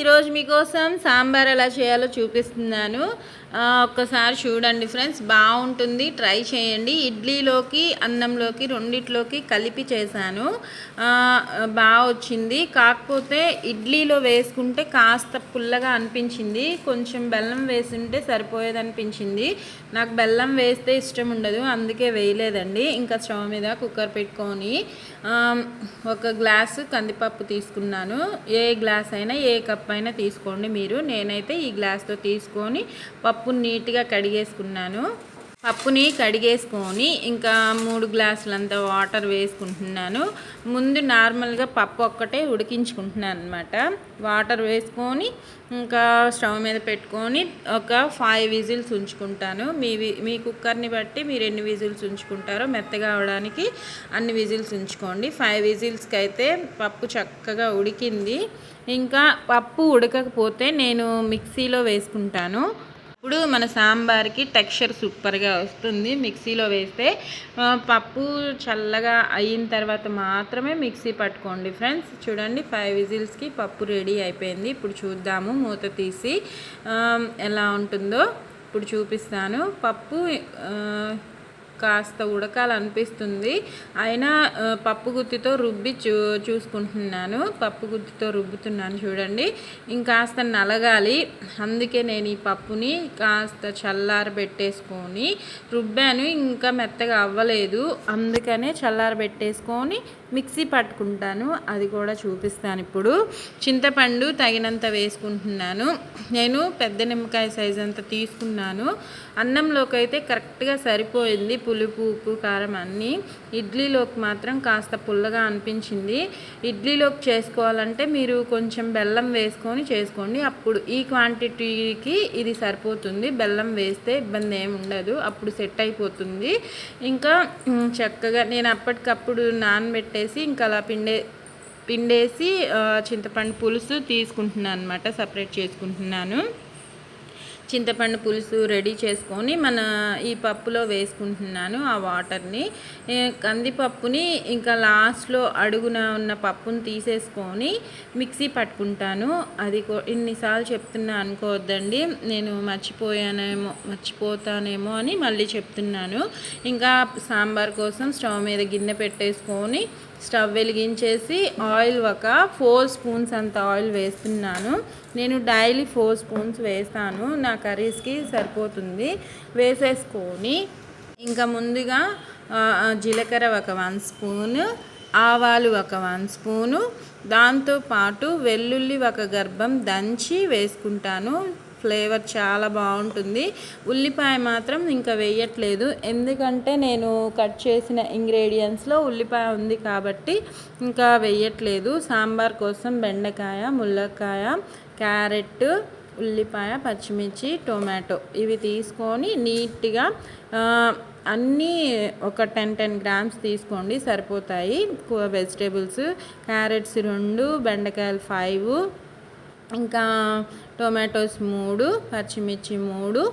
ఈరోజు మీకోసం సాంబార్ ఎలా చేయాలో చూపిస్తున్నాను. ఒక్కసారి చూడండి ఫ్రెండ్స్ బాగుంటుంది. ట్రై చేయండి. ఇడ్లీలోకి అన్నంలోకి రెండిట్లోకి కలిపి చేశాను. బాగా వచ్చింది. కాకపోతే ఇడ్లీలో వేసుకుంటే కాస్త పుల్లగా అనిపించింది. కొంచెం బెల్లం వేసుంటే సరిపోయేది అనిపించింది నాకు బెల్లం వేస్తే ఇష్టం ఉండదు. అందుకే వేయలేదండి. ఇంకా స్టవ్ మీద కుక్కర్ పెట్టుకొని ఒక గ్లాసు కందిపప్పు తీసుకున్నాను. ఏ గ్లాస్ అయినా ఏ కప్ అయినా తీసుకోండి మీరు. నేనైతే ఈ గ్లాస్తో తీసుకొని పప్పు పప్పుని నీట్గా కడిగేసుకున్నాను. పప్పుని కడిగేసుకొని ఇంకా మూడు గ్లాసులంత వాటర్ వేసుకుంటున్నాను. ముందు నార్మల్గా పప్పు ఒక్కటే ఉడికించుకుంటున్నాను అనమాట వాటర్ వేసుకొని ఇంకా స్టవ్ మీద పెట్టుకొని ఒక ఫైవ్ విజిల్స్ ఉంచుకుంటాను. మీ మీ కుక్కర్ని బట్టి మీరు ఎన్ని విజిల్స్ ఉంచుకుంటారో మెత్తగా అవడానికి అన్ని విజిల్స్ ఉంచుకోండి. ఫైవ్ విజిల్స్కి అయితే పప్పు చక్కగా ఉడికింది. ఇంకా పప్పు ఉడకకపోతే నేను మిక్సీలో వేసుకుంటాను. ఇప్పుడు మన సాంబార్కి టెక్స్చర్ సూపర్గా వస్తుంది. మిక్సీలో వేస్తే పప్పు చల్లగా అయిన తర్వాత మాత్రమే మిక్సీ పట్టుకోండి ఫ్రెండ్స్. చూడండి ఫైవ్ విజిల్స్కి పప్పు రెడీ అయిపోయింది. ఇప్పుడు చూద్దాము మూత తీసి ఎలా ఉంటుందో. ఇప్పుడు చూపిస్తాను. పప్పు కాస్త ఉడకాలనిపిస్తుంది. అయినా పప్పు గుత్తితో రుబ్బి చూ చూసుకుంటున్నాను. పప్పు గుత్తితో రుబ్బుతున్నాను చూడండి. ఇంకాస్త నలగాలి. అందుకే నేను ఈ పప్పుని కాస్త చల్లారబెట్టేసుకొని రుబ్బాను. ఇంకా మెత్తగా అవ్వలేదు. అందుకనే చల్లారబెట్టేసుకొని మిక్సీ పట్టుకుంటాను. అది కూడా చూపిస్తాను ఇప్పుడు. చింతపండు తగినంత వేసుకుంటున్నాను. నేను పెద్ద నిమ్మకాయ సైజ్ అంత తీసుకున్నాను. అన్నంలోకి అయితే కరెక్ట్గా సరిపోయింది. పులుపు ఉప్పు కారం అన్నీ ఇడ్లీలోకి మాత్రం కాస్త పుల్లగా అనిపించింది. ఇడ్లీలోకి చేసుకోవాలంటే మీరు కొంచెం బెల్లం వేసుకొని చేసుకోండి. అప్పుడు ఈ క్వాంటిటీకి ఇది సరిపోతుంది. బెల్లం వేస్తే ఇబ్బంది ఏమి ఉండదు. అప్పుడు సెట్ అయిపోతుంది. ఇంకా చక్కగా నేను అప్పటికప్పుడు నానబెట్టేసి ఇంకా అలా పిండే పిండేసి చింతపండు పులుసు తీసుకుంటున్నాను అనమాట సపరేట్ చేసుకుంటున్నాను. చింతపండు పులుసు రెడీ చేసుకొని మన ఈ పప్పులో వేసుకుంటున్నాను ఆ వాటర్ని. కందిపప్పుని ఇంకా లాస్ట్లో అడుగున ఉన్న పప్పుని తీసేసుకొని మిక్సీ పట్టుకుంటాను. అది ఇన్నిసార్లు చెప్తున్నా అనుకోవద్దండి. నేను మర్చిపోయానేమో మర్చిపోతానేమో అని మళ్ళీ చెప్తున్నాను. ఇంకా సాంబార్ కోసం స్టవ్ మీద గిన్నె పెట్టేసుకొని స్టవ్ వెలిగించేసి ఆయిల్ ఒక ఫోర్ స్పూన్స్ అంత ఆయిల్ వేస్తున్నాను. నేను డైలీ ఫోర్ స్పూన్స్ వేస్తాను. నా కర్రీస్కి సరిపోతుంది. వేసేసుకొని ఇంకా ముందుగా జీలకర్ర ఒక వన్ స్పూన్ ఆవాలు ఒక వన్ స్పూను దాంతోపాటు వెల్లుల్లి ఒక గర్భం దంచి వేసుకుంటాను. ఫ్లేవర్ చాలా బాగుంటుంది. ఉల్లిపాయ మాత్రం ఇంకా వేయట్లేదు. ఎందుకంటే నేను కట్ చేసిన ఇంగ్రీడియంట్స్లో ఉల్లిపాయ ఉంది కాబట్టి ఇంకా వేయట్లేదు. సాంబార్ కోసం బెండకాయ ముల్లకాయ క్యారెట్ ఉల్లిపాయ పచ్చిమిర్చి టొమాటో ఇవి తీసుకొని నీట్గా అన్నీ ఒక టెన్ టెన్ గ్రామ్స్ తీసుకోండి సరిపోతాయి. వెజిటేబుల్స్ క్యారెట్స్ రెండు బెండకాయలు ఫైవ్ ఇంకా టొమాటోస్ మూడు పచ్చిమిర్చి మూడు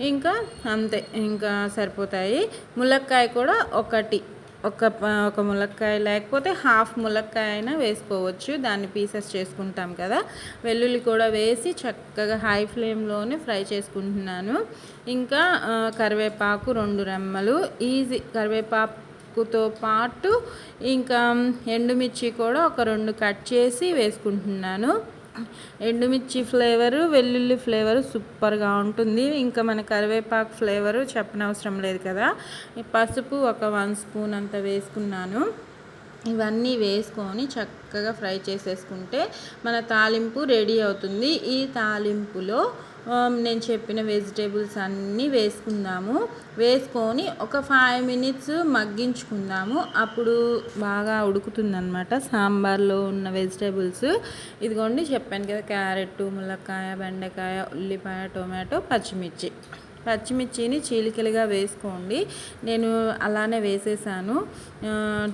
ఇంకా అంతే ఇంకా సరిపోతాయి. ములక్కాయ కూడా ఒకటి. ఒక ప- ఒక ములక్కాయ లేకపోతే హాఫ్ ములక్కాయ అయినా వేసుకోవచ్చు. దాన్ని పీసెస్ చేసుకుంటాం కదా. వెల్లుల్లి కూడా వేసి చక్కగా హై ఫ్లేమ్లోనే ఫ్రై చేసుకుంటున్నాను. ఇంకా కరివేపాకు రెండు రెమ్మలు. ఈజీ కరివేపాకుతో పాటు ఇంకా ఎండుమిర్చి కూడా ఒక రెండు కట్ చేసి వేసుకుంటున్నాను. ఎండుమిర్చి ఫ్లేవరు వెల్లుల్లి ఫ్లేవరు సూపర్గా ఉంటుంది. ఇంకా మన కరివేపాకు ఫ్లేవరు చెప్పనవసరం లేదు కదా. ఈ పసుపు ఒక వన్ స్పూన్ అంత వేసుకున్నాను. ఇవన్నీ వేసుకొని చక్కగా ఫ్రై చేసేసుకుంటే మన తాలింపు రెడీ అవుతుంది. ఈ తాలింపులో నేను చెప్పిన వెజిటేబుల్స్ అన్నీ వేసుకుందాము. వేసుకొని ఒక ఫైవ్ మినిట్స్ మగ్గించుకుందాము. అప్పుడు బాగా ఉడుకుతుందనమాట సాంబార్లో ఉన్న వెజిటేబుల్స్. ఇదిగోండి చెప్పాను కదా క్యారెట్ ములక్కాయ బెండకాయ ఉల్లిపాయ టొమాటో పచ్చిమిర్చి. పచ్చిమిర్చిని చీలికలుగా వేసుకోండి. నేను అలానే వేసేసాను.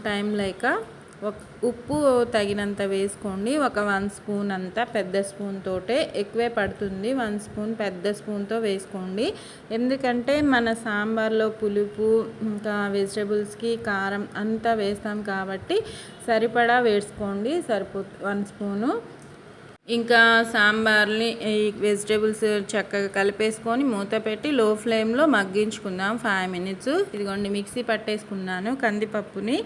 టైం లేక ఒక ఉప్పు తగినంత వేసుకోండి. ఒక వన్ స్పూన్ అంతా పెద్ద స్పూన్ తోటే ఎక్కువే పడుతుంది. వన్ స్పూన్ పెద్ద స్పూన్తో వేసుకోండి. ఎందుకంటే మన సాంబార్లో పులుపు ఇంకా వెజిటేబుల్స్కి కారం అంతా వేస్తాం కాబట్టి సరిపడా వేసుకోండి. సరిపో వన్ స్పూను. ఇంకా సాంబార్ని ఈ వెజిటేబుల్స్ చక్కగా కలిపేసుకొని మూత పెట్టి లో ఫ్లేమ్లో మగ్గించుకుందాం. ఫైవ్ మినిట్స్ ఇదిగోండి మిక్సీ పట్టేసుకున్నాను. కందిపప్పుని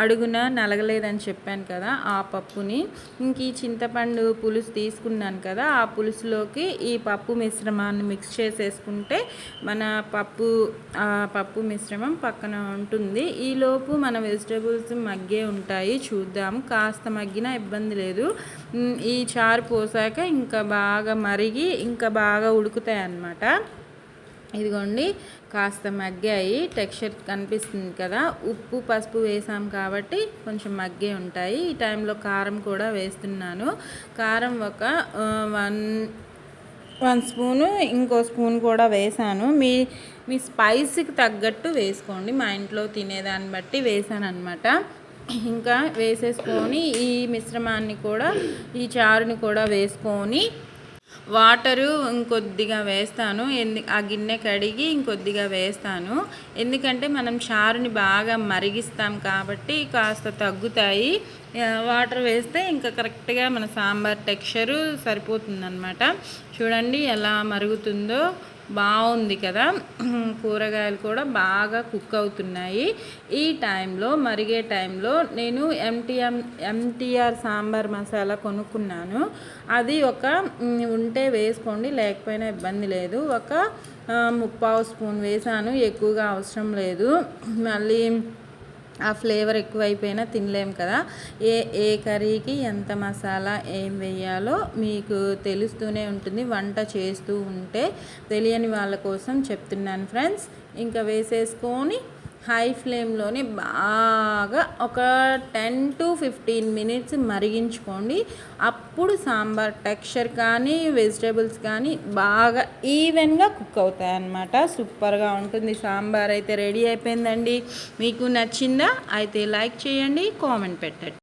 అడుగున నలగలేదని చెప్పాను కదా ఆ పప్పుని. ఇంక ఈ చింతపండు పులుసు తీసుకున్నాను కదా ఆ పులుసులోకి ఈ పప్పు మిశ్రమాన్ని మిక్స్ చేసేసుకుంటే మన పప్పు ఆ పప్పు మిశ్రమం పక్కన ఉంటుంది. ఈలోపు మన వెజిటేబుల్స్ మగ్గే ఉంటాయి. చూద్దాం. కాస్త మగ్గినా ఇబ్బంది లేదు. ఈ చారు పోసాక ఇంకా బాగా మరిగి ఇంకా బాగా ఉడుకుతాయి అన్నమాట ఇదిగోండి కాస్త మగ్గాయి. టెక్స్చర్ కనిపిస్తుంది కదా. ఉప్పు పసుపు వేసాం కాబట్టి కొంచెం మగ్గే ఉంటాయి. ఈ టైంలో కారం కూడా వేస్తున్నాను. కారం ఒక వన్ వన్ స్పూను ఇంకో స్పూన్ కూడా వేసాను. మీ మీ స్పైస్కి తగ్గట్టు వేసుకోండి. మా ఇంట్లో తినేదాన్ని బట్టి వేసాను అనమాట ఇంకా వేసేసుకొని ఈ మిశ్రమాన్ని కూడా ఈ చారుని కూడా వేసుకొని వాటరు ఇంకొద్దిగా వేస్తాను. ఎందు ఆ గిన్నె కడిగి ఇంకొద్దిగా వేస్తాను. ఎందుకంటే మనం చారుని బాగా మరిగిస్తాం కాబట్టి కాస్త తగ్గుతాయి. వాటర్ వేస్తే ఇంకా కరెక్ట్గా మన సాంబార్ టెక్స్చరు సరిపోతుందన్నమాట. చూడండి ఎలా మరుగుతుందో. బాగుంది కదా. కూరగాయలు కూడా బాగా కుక్ అవుతున్నాయి. ఈ టైంలో మరిగే టైంలో నేను ఎంటీఎం ఎంటీఆర్ సాంబార్ మసాలా కొనుక్కున్నాను. అది ఒక ఉంటే వేసుకోండి లేకపోయినా ఇబ్బంది లేదు. ఒక ముప్పావు స్పూన్ వేసాను ఎక్కువగా అవసరం లేదు. మళ్ళీ ఆ ఫ్లేవర్ ఎక్కువైపోయినా తినలేం కదా. ఏ ఏ కర్రీకి ఎంత మసాలా ఏం వేయాలో మీకు తెలుస్తూనే ఉంటుంది. వంట చేస్తూ ఉంటే తెలియని వాళ్ళ కోసం చెప్తున్నాను ఫ్రెండ్స్. ఇంకా వేసేసుకొని హై ఫ్లేమ్లోనే బాగా ఒక టెన్ టు ఫిఫ్టీన్ మినిట్స్ మరిగించుకోండి. అప్పుడు సాంబార్ టెక్స్చర్ కానీ వెజిటేబుల్స్ కానీ బాగా ఈవెన్గా కుక్ అవుతాయి అన్నమాట. సూపర్గా ఉంటుంది. సాంబార్ అయితే రెడీ అయిపోయిందండి. మీకు నచ్చిందా అయితే లైక్ చేయండి కామెంట్ పెట్టండి.